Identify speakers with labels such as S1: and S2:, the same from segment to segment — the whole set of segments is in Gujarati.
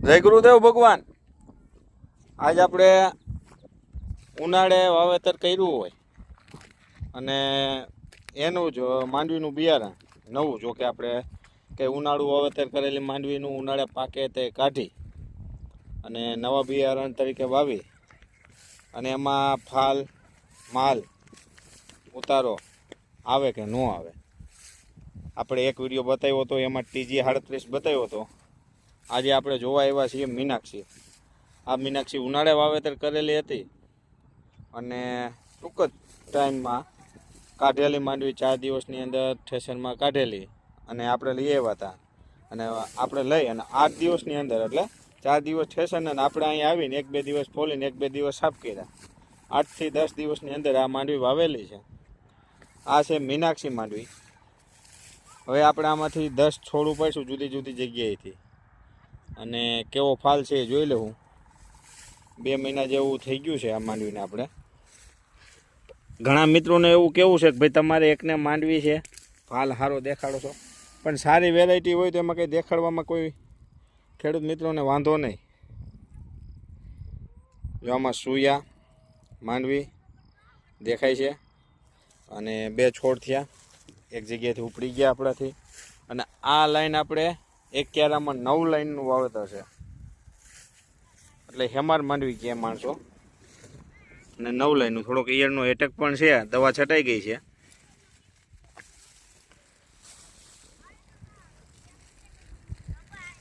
S1: જય ગુરુદેવ ભગવાન. આજ આપણે ઉનાળે વાવેતર કર્યું હોય અને એનું જ માંડવીનું બિયારણ, નવું, જો કે આપણે કે ઉનાળુ વાવેતર કરેલી માંડવીનું ઉનાળે પાકે તે કાઢી અને નવા બિયારણ તરીકે વાવી અને એમાં ફાલ, માલ ઉતારો, આવે કે ન આવે. આપણે એક વીડિયો બતાવ્યો હતો, એમાં ટીજી સાડત્રીસ બતાવ્યો હતો. આજે આપણે જોવા આવ્યા છીએ મીનાક્ષી. આ મીનાક્ષી ઉનાળે વાવેતર કરેલી હતી અને ટૂંક જ ટાઈમમાં કાઢેલી માંડવી ચાર દિવસની અંદર ઠેસરમાં કાઢેલી અને આપણે લઈ આવ્યા હતા. અને આપણે લઈ અને આઠ દિવસની અંદર એટલે ચાર દિવસ ઠેસન અને આપણે અહીંયા આવીને એક બે દિવસ ફોલીને એક બે દિવસ સાફ કર્યા. આઠથી દસ દિવસની અંદર આ માંડવી વાવેલી છે. આ છે મીનાક્ષી માંડવી. હવે આપણે આમાંથી દસ છોડ ઉપાડીશું જુદી જુદી જગ્યાએથી. અને કેવો ફાલ છે એ જોઈ લઉં બે મહિના જેવું થઈ ગયું છે આ માંડવીને આપણે. ઘણા મિત્રોને એવું કેવું છે કે ભાઈ તમારે એકને માંડવી છે, ફાલ સારો દેખાડો છો. પણ સારી વેરાયટી હોય તો એમાં કંઈ દેખાડવામાં કોઈ ખેડૂત મિત્રોને વાંધો નહીં. જો આમાં સુયા, માંડવી દેખાય છે અને બે છોડ થયા. એક જગ્યાએથી ઉપડી ગયા આપણાથી. અને આ લાઈન આપણે એક ક્યારામાં નવ લાઈનનું વાવેતર છે. એટલે હેમાર માંડવી કે માણસો. અને નવ લાઈનનું થોડોક ઈયળનો એટેક પણ છે, દવા છટાઈ ગઈ છે.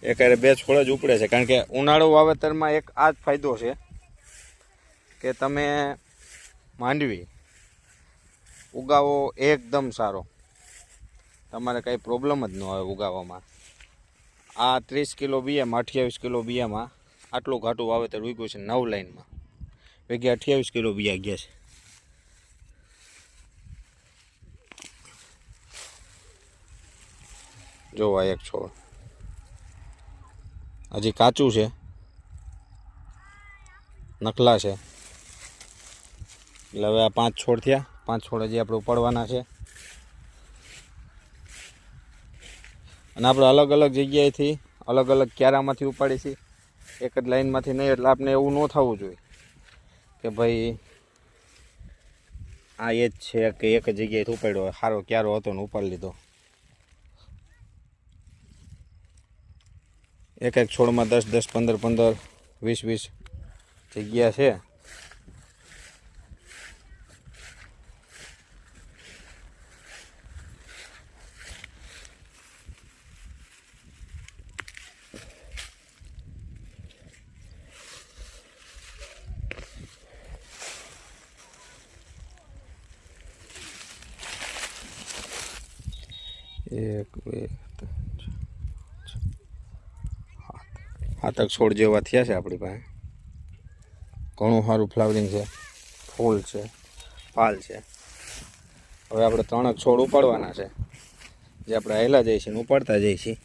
S1: એકારે બે છોડ જ ઉપડે છે, કારણ કે ઉનાળો વાવેતરમાં એક આ જ ફાયદો છે કે તમે માંડવી ઉગાવો એકદમ સારો. તમારે કંઈ પ્રોબ્લેમ જ ન આવે ઉગાવવામાં આ ત્રીસ કિલો બિયામાં અઠ્યાવીસ કિલો બિયામાં આટલું ઘાટું વાવેતર વીગ્યું છે નવ લાઈનમાં. વેગે અઠ્યાવીસ કિલો બિયા ગયા છે. જોવા એક છોડ. હજી કાચું છે. નકલા છે. એટલે હવે આ પાંચ છોડ થયા. પાંચ છોડ હજી આપણે પડવાના છે. અને આપણે અલગ અલગ જગ્યાએથી અલગ અલગ ક્યારામાંથી ઉપાડી છીએ. એક જ લાઈનમાંથી નહીં, એટલે આપણે એવું ન થવું જોઈએ કે ભાઈ આ એ જ છે કે એક જગ્યાએથી ઉપાડ્યો સારો ક્યારો હતો ને ઉપાડી લીધો. એક એક છોડમાં દસ દસ, પંદર પંદર, વીસ વીસ જગ્યા છે. એક, બે આતક છોડ જેવા થયા છે આપણી પાસે. ઘણું સારું ફ્લાવરિંગ છે. ફૂલ છે. પાલ છે. હવે આપણે ત્રણક છોડ ઉપાડવાના છે. જે આપણે આવેલા જઈએ છીએ ઉપાડતા જઈએ છીએ.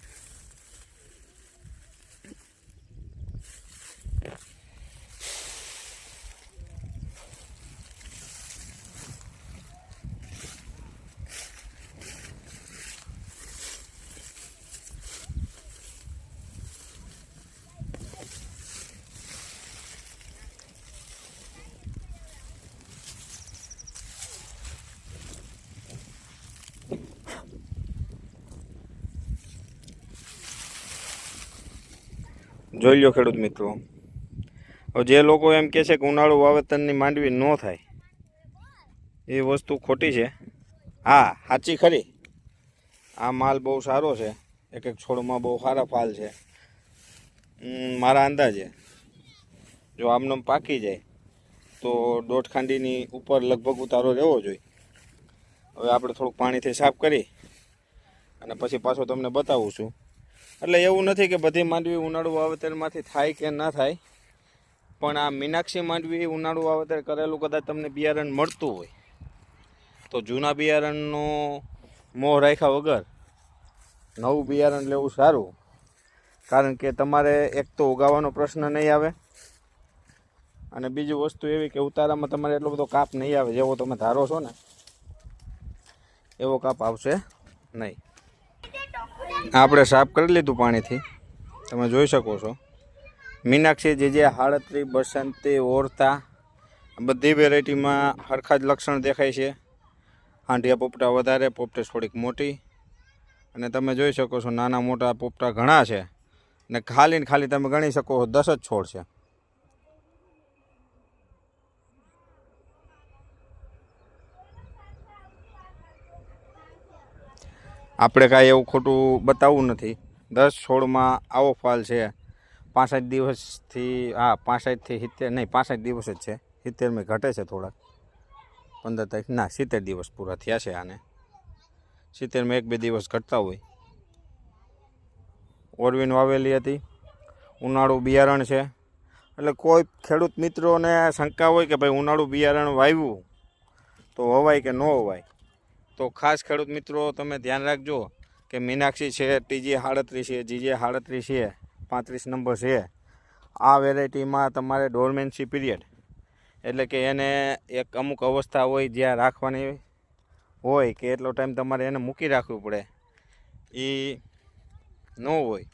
S1: જોઈ લો ખેડૂત મિત્રો. હવે જે લોકો એમ કહે છે કે ઉનાળુ વાવેતરની માંડવી ન થાય, એ વસ્તુ ખોટી છે. હા, સાચી ખરી. આ માલ બહુ સારો છે. એક એક છોડમાં બહુ સારા ફાલ છે. મારા અંદાજે. જો આમનો પાકી જાય, તો દોઢ ખાંડીની ઉપર લગભગ ઉતારો રહેવો જોઈએ. હવે આપણે થોડુંક પાણીથી સાફ કરી અને પછી પાછો તમને બતાવું છું. એટલે એવું નથી કે બધી માંડવી ઉનાળુ વાવેતરમાંથી થાય કે ના થાય, પણ આ મીનાક્ષી માંડવી ઉનાળુ વાવેતર કરેલું કદાચ તમને બિયારણ મળતું હોય. તો જૂના બિયારણનો મોહ રાખ્યા વગર નવું બિયારણ લેવું સારું, કારણ કે તમારે એક તો ઉગાવાનો પ્રશ્ન નહીં આવે, અને બીજી વસ્તુ એવી કે ઉતારામાં તમારે એટલો બધો કાપ નહીં આવે, જેવો તમે ધારો છો ને, એવો કાપ આવશે નહીં. આપણે સાફ કરી લીધું પાણીથી. તમે જોઈ શકો છો. મીનાક્ષી જે જે હાડત્રી, બસંતી, ઓરતા બધી વેરાયટીમાં હરખા જ લક્ષણ દેખાય છે. હાંડિયા પોપટા વધારે, પોપટેસ થોડીક મોટી. અને તમે જોઈ શકો છો નાના મોટા પોપટા ઘણા છે. ને ખાલી ને ખાલી તમે ગણી શકો છો દસ જ છોડ છે. આપણે કાંઈ એવું ખોટું બતાવવું નથી. દસ છોડમાં આવો ફાલ છે. પાંસઠ દિવસથી, હા, પાંસઠથી સિત્તેર, નહીં, પાંસઠ દિવસ જ છે. સિત્તેરમી ઘટે છે થોડાક. પંદર તારીખ, ના, સિત્તેર દિવસ પૂરા થયા છે આને. સિત્તેરમાં એક બે દિવસ ઘટતા હોય. ઓરવીન વાવેલી હતી. ઉનાળુ બિયારણ છે. એટલે કોઈ ખેડૂત મિત્રોને શંકા હોય કે ભાઈ ઉનાળુ બિયારણ વાવ્યું તો વવાય કે ન વવાય? તો ખાસ ખેડૂત મિત્રો, તમે ધ્યાન રાખજો કે મીનાક્ષી છે, ટીજી સાડત્રીસ છે, જીજે સાડત્રીસ છે, પાંત્રીસ નંબર છે. આ વેરાયટીમાં તમારે ડોરમેન્સી પીરિયડ, એટલે કે એને એક અમુક અવસ્થા હોય જ્યાં રાખવાની હોય કે એટલો ટાઈમ તમારે એને મૂકી રાખવું પડે. એ ન હોય.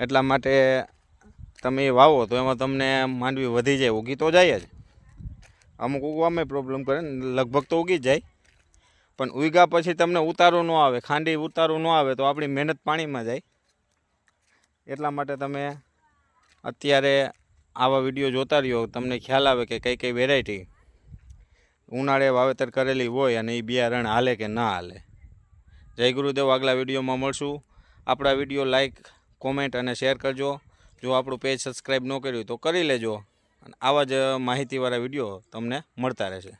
S1: એટલા માટે તમે વાવો તો એમાં તમને માંડવી વધી જાય, ઉગી તો જાય જ. અમુક ઉગવામાં પ્રોબ્લેમ કરે લગભગ તો ઉગી જ જાય. પણ ઉગ્યા પછી તમને ઉતારો ન આવે, ખાંડી ઉતારો ન આવે તો આપણી મહેનત પાણીમાં જાય. એટલા માટે તમે અત્યારે આવા વીડિયો જોતા રહ્યો, તમને ખ્યાલ આવે કે કઈ કઈ વેરાયટી ઉનાળે વાવેતર કરેલી હોય અને એ બિયારણ હાલે કે ના હાલે. જય ગુરુદેવ, આગલા વિડીયોમાં મળશું. આપણા વીડિયો લાઈક કોમેન્ટ અને શેર કરજો. જો આપણું પેજ સબસ્ક્રાઈબ ન કર્યું તો કરી લેજો. અને આવા જ માહિતીવાળા વીડિયો તમને મળતા રહેશે.